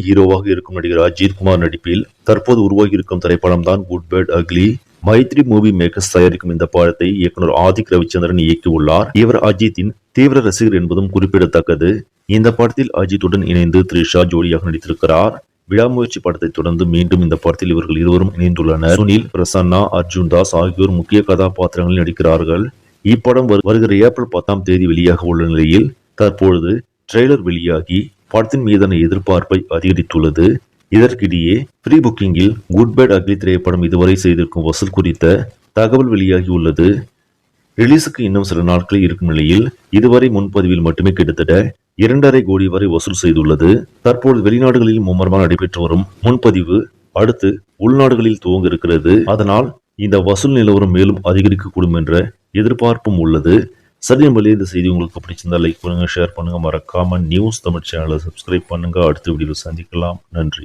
ஹீரோவாக இருக்கும் நடிகர் அஜித் குமார் நடிப்பில் தற்போது உருவாகி இருக்கும் திரைப்படம் தான் good bad ugly Mythri movie makers தயாரிக்கும் இந்த படத்தை இயக்குனர் ஆதிக் ரவிச்சந்திரன் இயக்கியுள்ளார். இவர் அஜித்தின் தீவிர ரசிகர் என்பதும் குறிப்பிடத்தக்கது. இந்த படத்தில் அஜித்துடன் இணைந்து த்ரிஷா ஜோடியாக நடித்திருக்கிறார். விடாமுயற்சி படத்தை தொடர்ந்து மீண்டும் இந்த படத்தில் இவர்கள் இருவரும் இணைந்துள்ளனர். சுனில் பிரசன்னா அர்ஜுன் தாஸ் ஆகியோர் முக்கிய கதாபாத்திரங்களில் நடிக்கிறார்கள். இப்படம் வருகிற ஏப்ரல் பத்தாம் தேதி வெளியாக உள்ள நிலையில் தற்பொழுது ட்ரெய்லர் வெளியாகி படத்தின் மீதான எதிர்பார்ப்பை அதிகரித்துள்ளது. இதற்கிடையே ப்ரீ புக்கிங்கில் குட் பேட் அக்லி திரைப்படம் இதுவரை செய்திருக்கும் வசூல் குறித்த தகவல் வெளியாகியுள்ளது. ரிலீஸுக்கு இன்னும் சில நாட்களில் இருக்கும் நிலையில் இதுவரை முன்பதிவில் மட்டுமே கிட்டத்தட்ட இரண்டரை கோடி வரை வசூல் செய்துள்ளது. தற்போது வெளிநாடுகளில் மும்மரமாக நடைபெற்று வரும் முன்பதிவு அடுத்து உள்நாடுகளில் துவங்க இருக்கிறது அதனால் இந்த வசூல் நிலவரம் மேலும் அதிகரிக்கக்கூடும் என்ற எதிர்பார்ப்பும் உள்ளது. சரி வழி இந்த செய்தி உங்களுக்கு பிடிச்சிருந்தா லைக் பண்ணுங்கள் ஷேர் பண்ணுங்கள் மறக்காமல் நியூஸ் தமிழ் சேனலை சப்ஸ்கிரைப் பண்ணுங்க. அடுத்த வீடியோவில் சந்திக்கலாம். நன்றி.